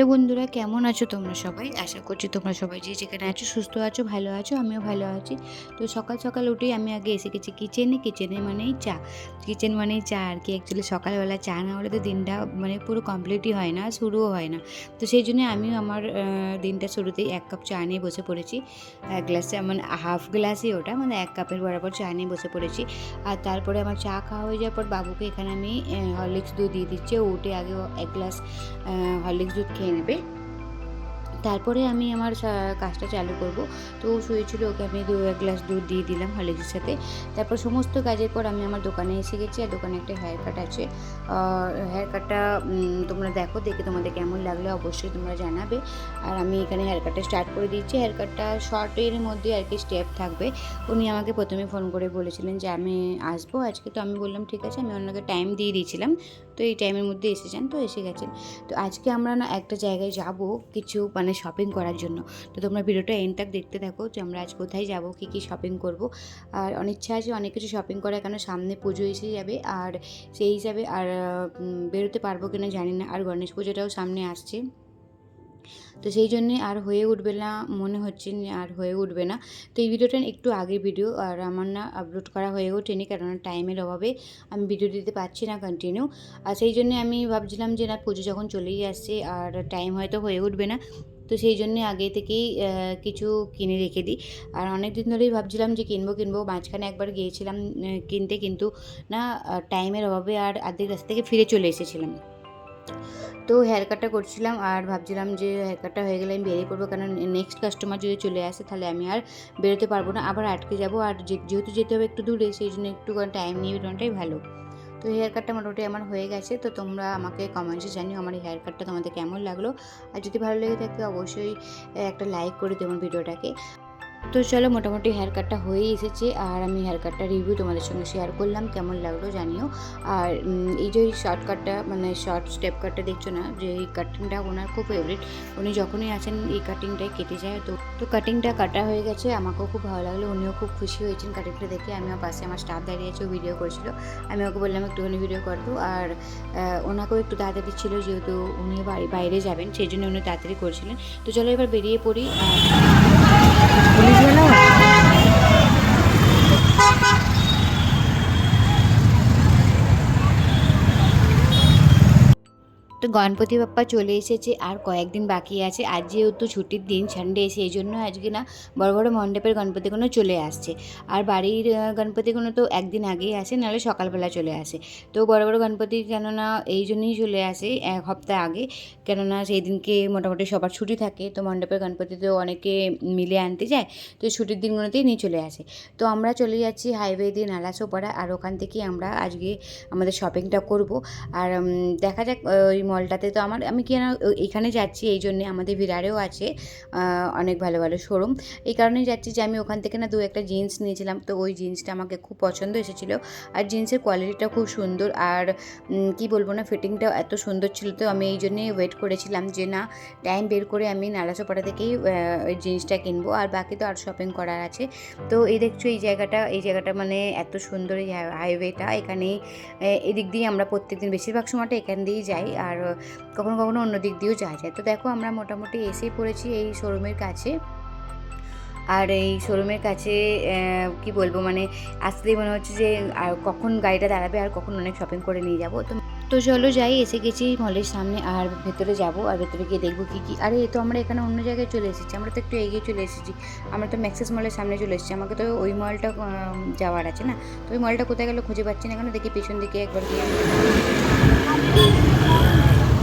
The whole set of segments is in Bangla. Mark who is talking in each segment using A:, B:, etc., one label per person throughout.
A: হ্যালো বন্ধুরা, কেমন আছো তোমরা সবাই? আশা করছি তোমরা সবাই যে যেখানে আছো সুস্থ আছো, ভালো আছো, আমিও ভালো আছি। তো সকাল সকাল উঠেই আমি আগে এসে গেছি কিচেনে কিচেনে মানেই চা। কিচেন মানেই চা আর কি। অ্যাকচুয়ালি সকালবেলা চা না হলে তো দিনটা মানে পুরো কমপ্লিটই হয় না, শুরুও হয় না। তো সেই জন্য আমিও আমার দিনটা শুরুতেই এক কাপ চা নিয়ে বসে পড়েছি। এক গ্লাসে মানে হাফ গ্লাসই ওটা মানে এক কাপের বরাবর চা নিয়ে বসে পড়েছি। আর তারপরে আমার চা খাওয়া হয়ে যাওয়ার পর বাবুকে এখানে আমি হরলিক্স দুধ দিয়ে দিচ্ছি। উঠে আগে এক গ্লাস হরলিক্স দুধ খেয়ে নেবে। তারপরে আমি আমার কাজটা চালু করব। তো ও শুয়েছিল ওকে আমি দু, এক গ্লাস দুধ দিয়ে দিলাম হরলিক্সের সাথে। তারপর সমস্ত কাজের পর আমি আমার দোকানে এসে গেছি আর দোকানে একটা হেয়ার কাট আছে। হেয়ার কাটটা তোমরা দেখো, দেখে তোমাদের কেমন লাগলে অবশ্যই তোমরা জানাবে। আর আমি এখানে হেয়ার কাটটা স্টার্ট করে দিচ্ছি হেয়ার কাটটা শর্টের মধ্যে আর কি স্টেপ থাকবে। উনি আমাকে প্রথমে ফোন করে বলেছিলেন যে, আমি আসব আজকে। তো আমি বললাম, ঠিক আছে। আমি ওনাকে টাইম দিয়ে দিয়েছিলাম। তো এই টাইমের মধ্যে এসে যান। তো এসে গেছেন। তো আজকে আমরা না একটা জায়গায় যাব। কিছু মানে শপিং করার জন্য। তো তোমরা ভিডিওটা এন্ডটাক দেখতে থাকো যে আমরা আজ কোথায় যাব, কী কী শপিং করব। আর অনিচ্ছা আছে অনেক কিছু শপিং করার কারণ সামনে পুজো এসে যাবে আর সেই হিসাবে আর বেরোতে পারব কিনা জানি না। আর গণেশ পুজোটাও সামনে আসছে। তো সেই জন্যে আর হয়ে উঠবে না, মনে হচ্ছে আর হয়ে উঠবে না। তো এই ভিডিওটা একটু আগে ভিডিও আর আমার না আপলোড করা হয়ে ওঠেনি কেননা টাইমের অভাবে আমি ভিডিও দিতে পারছি না কন্টিনিউ আর সেই জন্যে আমি ভাবছিলাম যে না পুজো যখন চলেই আসছে আর টাইম হয়তো হয়ে উঠবে না। তো সেই জন্যে আগে থেকেই কিছু কিনে রেখে দিই। আর অনেক দিন ধরেই ভাবছিলাম যে কিনবো কিনবো। মাঝখানে একবার গিয়েছিলাম কিনতে কিন্তু না টাইমের অভাবে আর আর্ধেক রাস্তা থেকে ফিরে চলে এসেছিলাম। তো হেয়ার কাটটা করছিলাম আর ভাবছিলাম যে হেয়ার কাটটা হয়ে গেলে আমি বেরিয়ে পড়ব। কারণ নেক্সট কাস্টমার যদি চলে আসে, তাহলে আমি আর বেরোতে পারব না। আবার আটকে যাব। আর যেহেতু যেতে হবে একটু দূরে, সেই জন্য একটু টাইম নিয়ে বেরোনোটাই ভালো। তো হেয়ার কাটটা মোটামুটি আমার হয়ে গেছে। তো তোমরা আমাকে কমেন্টসে জানিও আমার এই হেয়ার কাটটা তোমাদের কেমন লাগল। আর যদি ভালো লেগে থাকে অবশ্যই একটা লাইক করে দেবো ভিডিওটাকে তো চলো মোটামুটি হেয়ার কাটটা হয়েই এসেছে আর আমি হেয়ার কাটটা রিভিউ তোমাদের সঙ্গে শেয়ার করলাম, কেমন লাগল জানিও। আর এই যে শর্ট কাটটা মানে শর্ট স্টেপ কাটটা দেখছ না? যে এই কাটিংটা ওনার খুব ফেভারিট উনি যখনই আছেন এই কাটিংটাই কেটে যায়। তো তো কাটিংটা কাটা হয়ে গেছে, আমাকেও খুব ভালো লাগল, উনিও খুব খুশি হয়েছেন কাটিংটা দেখে। আমিও পাশে আমার স্টাফ দাঁড়িয়ে আছে ভিডিও করেছিল। আমি ওকে বললাম, একটুখানি ভিডিও করতো আর ওনাকেও একটু তাড়াতাড়ি ছিল, যেহেতু উনি বাড়ি, বাইরে যাবেন, সেই জন্য উনি তাড়াতাড়ি করছিলেন। তো চলো এবার বেরিয়ে পড়ি policía no. তো গণপতি বাপ্পা চলে এসেছে, আর কয়েকদিন বাকি আছে। আজ যেহেতু ছুটির দিন সানডে সেই জন্য আজকে না বড় বড় মণ্ডপের গণপতিগুলো চলে আসছে। আর বাড়ির গণপতিগুলো তো একদিন আগেই আসে, নাহলে সকালবেলা চলে আসে। তো বড় বড় গণপতি কেননা এই জন্যই চলে আসে এক সপ্তাহ আগে। কেননা সেই দিনকে মোটামুটি সবার ছুটি থাকে, তো মণ্ডপের গণপতি তো অনেকে মিলে আনতে যায়, তো ছুটির দিনগুলোতেই নিয়ে চলে আসে। তো আমরা চলে যাচ্ছি হাইওয়ে দিয়ে নালাসোপাড়া, আর ওখান থেকেই আমরা আজকে আমাদের শপিংটা করব। আর দেখা যাক, ওই মলটাতে তো আমার, আমি কেন এখানে যাচ্ছি এই জন্যে আমাদের ভিড়ারেও আছে অনেক ভালো ভালো শোরুম এই কারণেই যাচ্ছি যে আমি ওখান থেকে না দু একটা জিন্স নিয়েছিলাম, তো ওই জিন্সটা আমাকে খুব পছন্দ এসেছিল। আর জিন্সের কোয়ালিটিটা খুব সুন্দর, আর কি বলব না ফিটিংটাও এত সুন্দর ছিল, তো আমি এই জন্যেই ওয়েট করেছিলাম যে না টাইম বের করে আমি নালাসোপাড়া থেকেই ওই জিন্সটা কিনবো, আর বাকি তো আর শপিং করার আছে। তো এই দেখছ এই জায়গাটা এই জায়গাটা মানে এত সুন্দর এই হাইওয়েটা এখানেই এদিক দিয়ে আমরা প্রত্যেকদিন বেশিরভাগ সময়টা এখান দিয়েই যাই, আর কখনো কখনো অন্য দিক দিয়েও যাওয়া যায়। তো দেখো, আমরা মোটামুটি এসেই পড়েছি এই শোরুমের কাছে। আর এই শোরুমের কাছে কি বলব মানে আসলেই মনে হচ্ছে যে, আর কখন গাড়িটা দাঁড়াবে আর কখন অনেক শপিং করে নিয়ে যাব। তো তো চলো যাই, এসে গেছি মলের সামনে আর ভেতরে যাব আর ভেতরে গিয়ে দেখব কী কী। আরে, তো আমরা এখানে অন্য জায়গায় চলে এসেছি, আমরা তো একটু এগিয়ে চলে এসেছি। আমরা তো ম্যাক্সেস মলের সামনে চলে এসেছি, আমাকে তো ওই মলটা যাওয়ার আছে না? তো ওই মলটা কোথায় গেলে খুঁজে পাচ্ছি না কেন, দেখি পেছন দিকে একবার গিয়ে।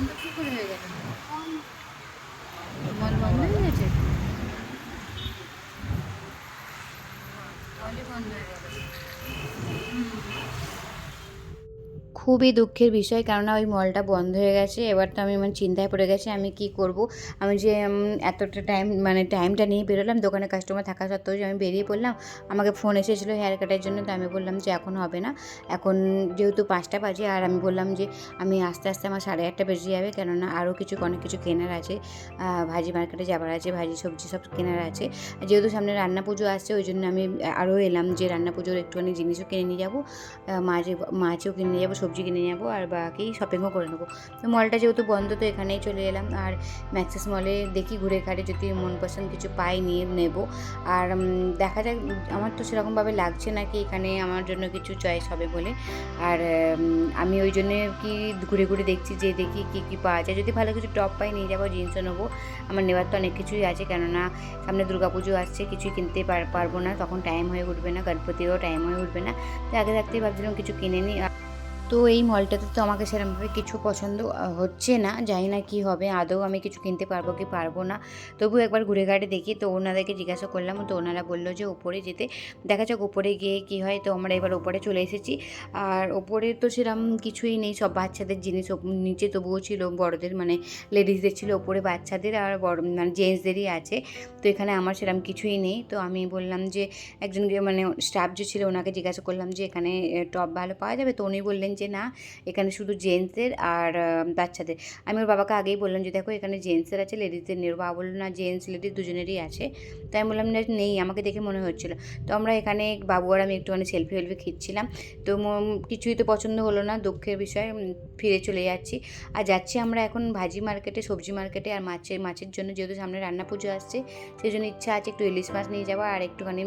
A: বন্ধ কী করে হয়ে গেল মল বন্ধ হয়ে গেছে মলই বন্ধ হয়ে গেল। খুবই দুঃখের বিষয়। কেননা ওই মলটা বন্ধ হয়ে গেছে। এবার তো আমি মানে চিন্তায় পড়ে গেছি, আমি কি করব? আমি যে এতটা টাইম মানে টাইমটা নিয়ে বেরোলাম, দোকানে কাস্টমার থাকা সত্ত্বেও যে আমি বেরিয়ে পড়লাম, আমাকে ফোন এসেছিল হেয়ার কাটার জন্য, তো আমি বললাম যে এখন হবে না। এখন যেহেতু পাঁচটা বাজে, আর আমি বললাম যে, আমি আস্তে আস্তে আমার সাড়ে আটটা বেজে যাবে, কেননা আরও কিছু, অনেক কিছু কেনার আছে। ভাজি মার্কেটে যাবার আছে, ভাজি সবজি সব কেনার আছে। যেহেতু সামনে রান্না পুজো আসছে, ওই জন্য আমি আরও এলাম যে রান্না পুজোর একটুখানি জিনিসও কিনে নিয়ে যাব। মাছ মাছও কিনে নিয়ে যাব সবজি কিনে নিয়ে আর বাকি শপিংও করে নেব। তো মলটা যেহেতু বন্ধ, তো এখানেই চলে এলাম। আর ম্যাক্সেস মলে দেখি ঘুরে ঘাটে যদি মন পছন্দ কিছু পাই নিয়ে নেব। আর দেখা যাক, আমার তো সেরকমভাবে লাগছে না কি এখানে আমার জন্য কিছু চয়েস হবে বলে। আর আমি ওই জন্যে কি ঘুরে ঘুরে দেখছি যে দেখি কী কী পাওয়া যায়। যদি ভালো কিছু টপ পাই নিয়ে যাব জিন্সও নেব। আমার নেওয়ার তো অনেক কিছুই আছে। কেননা সামনে দুর্গাপুজো আসছে, কিছুই কিনতে পার- পারব না। তখন টাইম হয়ে উঠবে না গণপতিও টাইম হয়ে উঠবে না। তো আগে থাকতেই ভাবছিলাম কিছু কিনে নিই। তো এই মলটাতে তো আমাকে সেরকমভাবে কিছু পছন্দ হচ্ছে না। জানি না কি হবে, আদৌ আমি কিছু কিনতে পারব কি পারব না। তবু একবার ঘুরে ঘাটে দেখি, তো ওনাদেরকে জিজ্ঞাসা করলাম, তো ওনারা বলল যে উপরে যেতে, দেখা যাক উপরে গিয়ে কি হয়। তো আমরা এবার ওপরে চলে এসেছি। আর ওপরে তো সেরকম কিছুই নেই, সব বাচ্চাদের জিনিস নিচে তবুও ছিল বড়দের মানে লেডিসদের ছিল ওপরে বাচ্চাদের আর বড় মানে জেন্টসদেরই আছে। তো এখানে আমার সেরকম কিছুই নেই। তো আমি বললাম যে একজন মানে স্টাফ যে ছিল ওনাকে জিজ্ঞাসা করলাম যে, এখানে টপ ভালো পাওয়া যাবে? তো উনি বললেন যে না, এখানে শুধু জেন্টসের আর বাচ্চাদের। আমি ওর বাবাকে আগেই বললাম যে, দেখো, এখানে জেন্টসের আছে, লেডিসদের নেই। বাবা বলল, না, জেন্টস, লেডিস দুজনেরই আছে। তো আমি বললাম, না, নেই। আমাকে দেখে মনে হচ্ছিল। তো আমরা এখানে বাবু আর আমি একটুখানি সেলফি ওয়েলফি খিচ্ছিলাম। তো কিছুই তো পছন্দ হলো না, দুঃখের বিষয় ফিরে চলে যাচ্ছি। আর যাচ্ছি আমরা এখন ভাজি মার্কেটে, সবজি মার্কেটে। আর মাছের মাছের জন্য যেহেতু সামনে রান্না পুজো আসছে সেই জন্য ইচ্ছা আছে একটু ইলিশ মাছ নিয়ে যাওয়া আর একটুখানি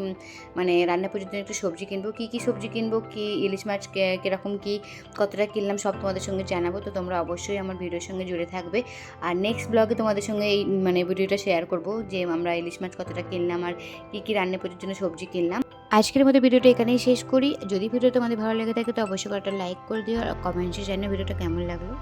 A: মানে রান্না পুজোর জন্য একটু সবজি কিনবো। কী কী সবজি কিনবো? কী, ইলিশ মাছ কীরকম কী? কতটা কিনলাম সব তোমাদের সঙ্গে জানাব, তো তোমরা অবশ্যই আমার ভিডিওর সঙ্গে জুড়ে থাকবে। আর নেক্সট ব্লগে তোমাদের সঙ্গে এই মানে ভিডিওটা শেয়ার করব, যে আমরা ইলিশ মাছ কতটা কিনলাম আর কী কী রান্না পুজোর জন্য সবজি কিনলাম। আজকের মতো ভিডিওটা এখানেই শেষ করি। যদি ভিডিও তোমাদের ভালো লেগে থাকে, তো অবশ্যই একটা লাইক করে দিও আর কমেন্টসে জানিও ভিডিওটা কেমন লাগল।